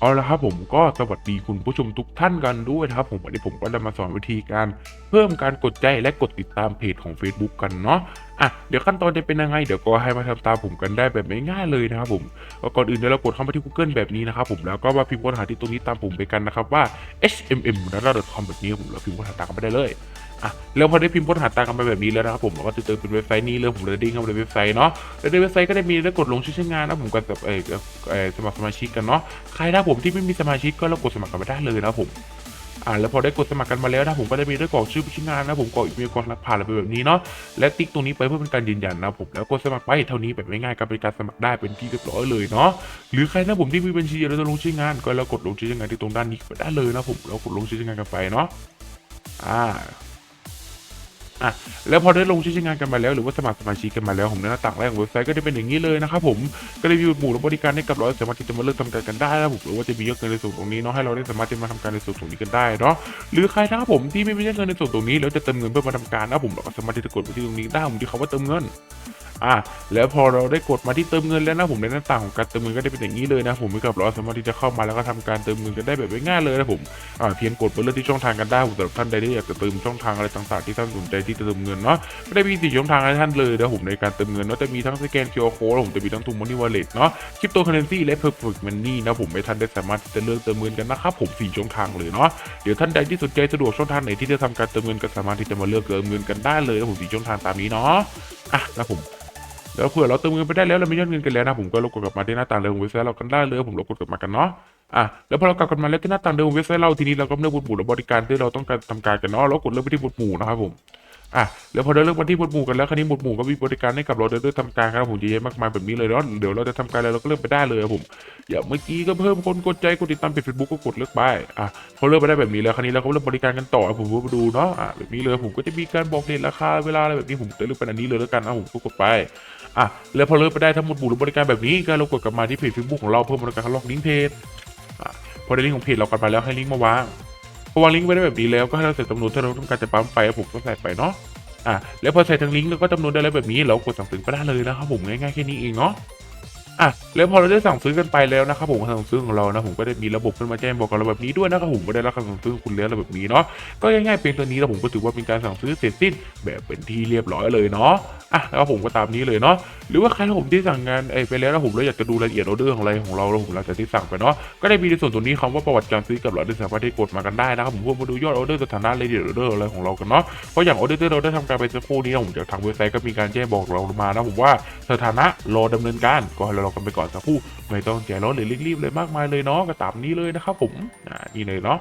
เอาละครับผมก็สวัสดีคุณผู้ชมทุกท่านกันด้วยนะครับ ผมวันนี้ผมก็จะมาสอนวิธีการเพิ่มการกดใจและกดติดตามเพจของ Facebook กันเนาะอะเดี๋ยวขั้นตอนจะเป็นยังไงเดี๋ยวก็ให้มาทำตามผมกันได้แบบง่ายๆเลยนะครับผมก่อนอื่นเดี๋ยวเรากดเข้ามาที่ Google แบบนี้นะครับผมแล้วก็มาพิมพ์ค้นหาที่ตรงนี้ตามผมไปกันนะครับว่า hmm d a t a c o m แบบนี้ผมเราพิมพ์ค้นหาตามกันไปได้เลย อะแล้วพอได้พิมพ์ค้นหาตามกันไปแบบนี้แล้วนะครับผมเราก็จะเจอเป็นเว็บไซต์นี้เลยผมเลยดิ้งเข้าไปในเว็บไซต์เนาะแล้วในเว็บไซต์ก็ได้มีได้กดลงชื่อใช้งานนะผมกับเออเออสมัครสมาชิกกันเนาะใครนะผมที่ไม่มีสมาชิกก็เรากดสมัครกันไปได้เลยนะผมอ่าแล้วพอได้กดสมัครกันมาแล้วนะผมก็ได้มีได้กรอกชื่อผู้ใช้งานนะผมกรอกอีเมลกรอกรหัสผ่านอะไรไปแบบนี้เนาะและติ๊กตรงนี้ไปเพื่อเป็นการยืนยันนะผมแล้วกดสมัครไปเท่านี้แบบง่ายๆก็เป็นการสมัครได้เป็นที่เรียบร้อยเลยเนาะหรือใครนะผมที่มีบัญชีแล้วจะลงชื่องาน ก็เรากดลงชื่องานที่ตรงด้านนี้ไปได้เลยนะผมเรากดลงชื่องานกันไปเนาะอ่า อะแล้วพอได้ลงชื่อใช้งานกันมาแล้วหรือว่าสมัครสมาชิกกันมาแล้วผมเนหน้าต่างแรกของเว็บไซต์ก็จะเป็นอย่างนี้เลยนะครับผมก็ได้มีหมู่และบริการให้กับเราสามารถที่จะมาเลือกทำการกันได้นะผมหรือว่าจะมียอดเงินในส่วนตรงนี้เนาะให้เราได้สามารถที่มาทำการในส่วนตรงนี้กันได้เนาะหรือใครนะครับผมที่ไม่มีเงินในส่วนตรงนี้แล้วจะเติมเงินเพื่อมาทำการนะผมเราก็สามารถที่จะกดไปที่ตรงนี้ได้ผมที่เขาว่าเติมเงิน อะแล้วพอเราได้กดมาที่เติมเงินแล้วนะผมในหน้าต่างของการเติมเงินก็ได้เป็นอย่างนี้เลยนะผมเหมือนกับเราสามารถที่จะเข้ามาแล้วก็ทำการเติมเงินกันได้แบบง่ายเลยนะผมอ่าเพียงกดไปเลือกที่ช่องทางกันได้ผมสำหรับท่านใดที่อยากจะเติมช่องทางอะไรต่างๆที่ท่านสนใจที่จะเติมเงินเนาะก็ได้มีสี่ช่องทางให้ท่านเลยนะผมในการเติมเงินเนาะจะมีทั้งสแกน QR code แล้วผมจะมีทั้งทูมันนี่วอลเล็ตเนาะคริปโตเคอเรนซีและ perfect money นะผมให้ท่านได้สามารถที่จะเลือกเติมเงินกันนะครับผมสี่ช่องทางเลยเนาะเดี๋ยวท่านใดที่สนใจสะดวกช่องทางไหนที่จะทำการเติมเงินก็สามารถที่จะมาเลือกเติมเงินกันได้เลยนะผมสี่ช่องทางตามนี้เนาะอะนะผม แล้วเผื่อเราเติมเงินไปได้แล้วเราไม่ยอดเงินกันแล้วนะผมก็ลงกดกลับมาที่หน้าต่างเดิมขอเว็บไซต์เรากันได้เลยผมลงกดกลับมากันเนาะอะแล้วพอเรากลับกันมาแล้วที่หน้าต่างเดิมขอเว็บไซต์เราทีนี้เราก็เลือกหมวดหมู่และบริการที่เราต้องการทำการกันเนาะแล้วกดเลือกไปที่หมวดหมู่นะครับผมอะแล้วพอเราเลือกมาที่หมวดหมู่กันแล้วคราวนี้หมวดหมู่ก็มีบริการให้กับเราเดินทำการครับผมเยอะแยะมากมายแบบนี้เลยเนาะเดี๋ยวเราจะทำการอะไรเราก็เลือกไปได้เลยครับผมอย่างเมื่อกี้ก็เพิ่มคนกดใจกดติดตามเพจเฟซบุ๊กก็กดเลือกไปอะพอเลือกไปได้แบบนี้แล้วคราวนี้เราก็เลือกบริการกันต่อผมก็มาดูเนาะอะแบบนี้เลยผมก็จะมีการบอกเดทราคาเวลาอะไรแบบนี้ผมจะเลือกเป็นอันนี้เลยแล้วกันนะผมก็กดไป อะแล้วพอเลิกไปได้ทั้งหมดบุหรือบริการแบบนี้ก็เรากดกลับมาที่เพจเฟซบุ๊กของเราเพิ่มบริการคัดลอกลิงก์เพจอะพอได้ลิงก์ของเพจเรากลับมาแล้วให้ลิงก์มาวางพอวางลิงก์ไว้ได้แบบนี้แล้วก็ให้เราใส่จำนวนที่เราต้องการจะปั๊มไปผมก็ใส่ไปเนาะอะแล้วพอใส่ทั้งลิงก์แล้วก็จำนวนได้แล้วแบบนี้เรากดสั่งซื้อก็ได้เลยนะครับผมง่ายๆแค่นี้เองเนาะ อะแล้วพอเราได้สั่งซื้อกันไปแล้วนะครับผมสั่งซื้อของเรานะผมก็ได้มีระบบขึ้นมาแจ้งบอกกับเราแบบนี้ด้วยนะครับผมก็ได้รับการสั่งซื้อคุณแล้วแบบนี้เนาะก็ง่ายๆเพียงตัวนี้แล้วผมก็ถือว่าเป็นการสั่งซื้อเสร็จสิ้นแบบเป็นที่เรียบร้อยเลยเนาะอะแล้วผมก็ตามนี้เลยเนาะหรือว่าใครผมที่สั่งงานเอ้ไปแล้วแล้วผมแล้วอยากจะดูรายละเอียดออเดอร์ของอะไรของเราแล้วผมหลังจากที่สั่งไปเนาะก็ได้มีในส่วนตรงนี้คำว่าประวัติการซื้อกับเราได้สามารถที่กดมากันได้นะครับผมเพื่อมาดูยอดออเดอร์สถานะรายละเอียดออเดอร์อะไรของเรากันเนาะเพราะอย่างออเดอร์ที่เราได้ทำการไปสักครู่นี้ผมจากทางเว็บไซต์ก็มีการแจ้งบอกเรามานะผมว่าสถานะรอดำเนินการก็ให้เรารอกันไปก่อนสักครู่ไม่ต้องใจร้อนหรือรีบๆเลยมากมายเลยเนาะก็ตามนี้เลยนะครับผมอ่านี่เลยเนาะ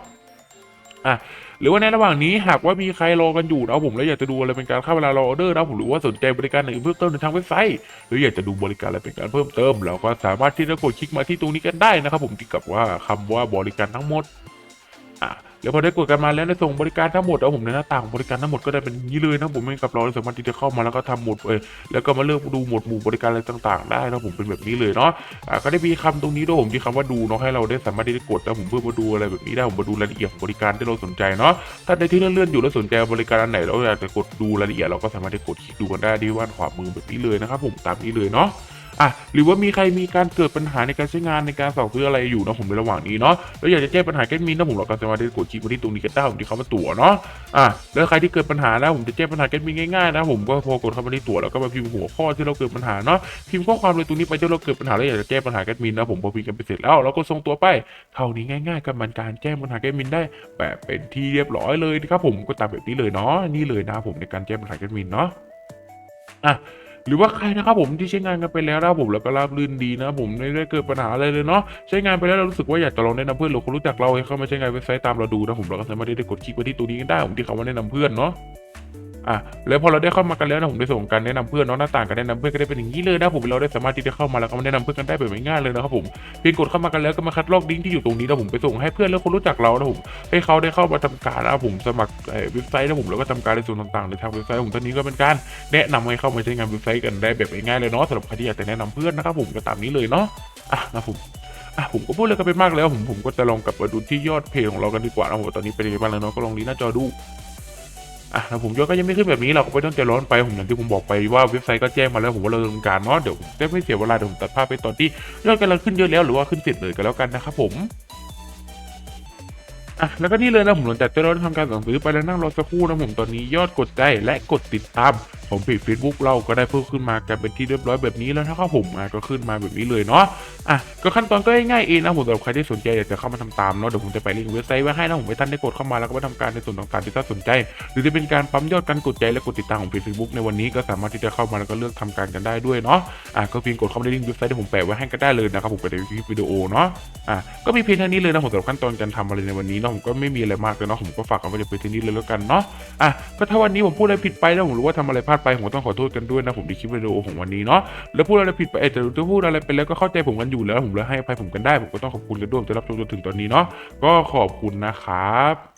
อะหรือว่าในระหว่างนี้หากว่ามีใครรอกันอยู่นะผมแล้วอยากจะดูอะไรเป็นการค่าเวลารอออเดอร์นะผมหรือว่าสนใจบริการอื่นเพิ่มเติมในทางเว็บไซต์หรืออยากจะดูบริการอะไรเป็นการเพิ่มเติมเราก็สามารถที่จะกดคลิกมาที่ตรงนี้กันได้นะครับผมที่กับว่าคำว่าบริการทั้งหมด อะแล้วพอได้กดกันมาแล้วในส่งบริการทั้งหมดเอาผมในหน้าต่างของบริการทั้งหมดก็ได้เป็นย่างนี้เลยนะผมให้กับเราสามารถที่จะเข้ามาแล้วก็ทำหมดเอยแล้วก็มาเลือกดูหมวดหมู่บริการอะไรต่าง ๆ ได้นะผมเป็นแบบนี้เลยเนาะอ่าก็ได้มีคำตรงนี้ด้วยผมที่คำว่าดูเนาะให้เราได้สามารถที่จะกดแล้วผมเพื่อมาดูอะไรแบบนี้ได้ผมมาดูรายละเอียดของบริการที่เราสนใจเนาะถ้าในที่เลื่อนๆอยู่แล้วสนใจบริการอันไหนเราอยากจะกดดูรายละเอียดเราก็สามารถที่กดคลิกดูกันได้ที่ว่านขวามือแบบนี้เลยนะครับผมตามนี้เลยเนาะ อะหรือว่ามีใครมีการเกิดปัญหาในการใช้งานในการสั่งซื้ออะไรอยู่นะผมในระหว่างนี้เนาะแล้วอยากจะแก้ปัญหาแก้มีนนะผมเราก็สามารถที่จะกดคลิกมาที่ตรงนี้กันได้ผมที่เขามาตั๋วเนาะอะแล้วใครที่เกิดปัญหานะผมจะแก้ปัญหาแก้มีง่ายๆนะผมก็พอกดเข้ามาที่ตั๋วแล้วก็มาพิมพ์หัวข้อที่เราเกิดปัญหาเนาะพิมพ์ข้อความเลยตรงนี้ไปที่เราเกิดปัญหาแล้วอยากจะแก้ปัญหาแกดมินนะผมพอพิมพ์กันไปเสร็จแล้วเราก็ส่งตัวไปเท่านี้ง่าย ๆ กับมันการแก้ปัญหาแกดมินได้ แบบเป็นที่เรียบร้อยเลยนะครับผมก็ตามแบบนี้เลยเนาะนี่เลยนะผมในการแก้ปัญหาแกดมินเนาะอะ หรือว่าใครนะครับผมที่ใช้งานกันไปแล้วนะผมแล้วก็ราบรื่นดีนะผมไม่ได้เกิดปัญหาอะไรเลยเนาะใช้งานไปแล้วเรารู้สึกว่าอยากจะลองแนะนำเพื่อนหรือคนรู้จักเราให้เข้ามาใช้งานเว็บไซต์ตามเราดูนะผมเราก็สามารถได้กดคลิกไปที่ตัวนี้กันได้ผมที่เขาว่าแนะนำเพื่อนเนาะ อะแล้วพอเราได้เข้ามากันแล้วนะผมได้ส่งการแนะนำเพื่อนเนาะหน้าต่างการแนะนำเพื่อนก็ได้เป็นอย่างนี้เลยนะผมเราได้สามารถที่จะเข้ามาแล้วก็มาแนะนำเพื่อนกันได้แบบง่ายๆเลยนะครับผมเพียงกดเข้ามากันแล้วก็มาคัดลอกลิงก์ที่อยู่ตรงนี้นะผมไปส่งให้เพื่อนแล้วคนรู้จักเรานะผมให้เขาได้เข้ามาทำการนะผมสมัครเว็บไซต์นะผมแล้วก็ทำการในส่วนต่างๆในทางเว็บไซต์ผมตอนนี้ก็เป็นการแนะนำให้เข้ามาใช้งานเว็บไซต์กันได้แบบง่ายๆเลยเนาะสำหรับใครที่อยากจะแนะนำเพื่อนนะครับผมก็ตามนี้เลยเนาะอะนะผมอะผมก็พูดเลยกันไปมากแล้วผมผมก็จะลองกลับมาดูที่ยอดเพจของเรากันดีกว่านะผมตอนนี้เป็นยังไงบ้างแล้วเนาะก็ลองลีหน้าจอดู อะแล้วผมยอดก็ยังไม่ขึ้นแบบนี้เราก็ไม่ต้องใจร้อนไปผมอย่างที่ผมบอกไปว่าเว็บไซต์ก็แจ้งมาแล้วผมว่าเราดำเนินการเนาะเดี๋ยวจะไม่เสียเวลาเดี๋ยวผมตัดภาพไปตอนที่ยอดกำลังขึ้นเยอะแล้วหรือว่าขึ้นติดเลยก็แล้วกันนะครับผมอะแล้วก็นี่เลยนะผมหลังจากที่เราได้ทำการสั่งซื้อไปแล้วนั่งรอสักครู่นะผมตอนนี้ยอดกดได้และกดติดตาม ของเพจ Facebook เราก็ได้เพิ่มขึ้นมากันเป็นที่เรียบร้อยแบบนี้แล้วนะครับผมอะก็ขึ้นมาแบบนี้เลยเนาะอะก็ขั้นตอนก็ง่ายๆเองนะผมสำหรับใครที่สนใจอยากจะเข้ามาทำตามเนาะเดี๋ยวผมจะไปลิงก์เว็บไซต์ไว้ให้นะผมให้ท่านได้กดเข้ามาแล้วก็ไปทำการในส่วนต่างๆที่ท่านสนใจ หรือจะเป็นการปั๊มยอดการกดใจและกดติดตามของเพจ Facebook ในวันนี้ก็สามารถที่จะเข้ามาแล้วก็เลือกทำการกันได้ด้วยเนาะอะก็เพียงกดเข้ามาในลิงก์เว็บไซต์ที่ผมแปะไว้ให้ก็ได้เลยนะครับผมไปในคลิปวิดีโอเนาะอะก็มีเพียงเท่านี้เลยนะผมสำหรับขั้นตอนการทำอะไรในวันนี้เนาะผมก็ไม่มีอะไรมากเลยเนาะผมก็ฝากเอาไว้ในเพียงเท่านี้เลยแล้วกันเนาะอะก็ถ้าวันนี้ผมพูดอะไรผิดไปแล้วผมรู้ว่าทำอะไรพลาดไปผมต้องขอโทษกันด้วยนะผมที่คลิปวิดีโอของวันนี้เนาะแล้วพูดอะไรผิดไปเอ้ยแต่ถ้าพูดอะไรไปแล้วก็เข้าใจผมกันอยู่แล้วผมเลยให้อภัยผมกันได้ผมก็ต้องขอบคุณกันด้วยที่รับชมจนถึงตอนนี้เนาะก็ขอบคุณนะครับ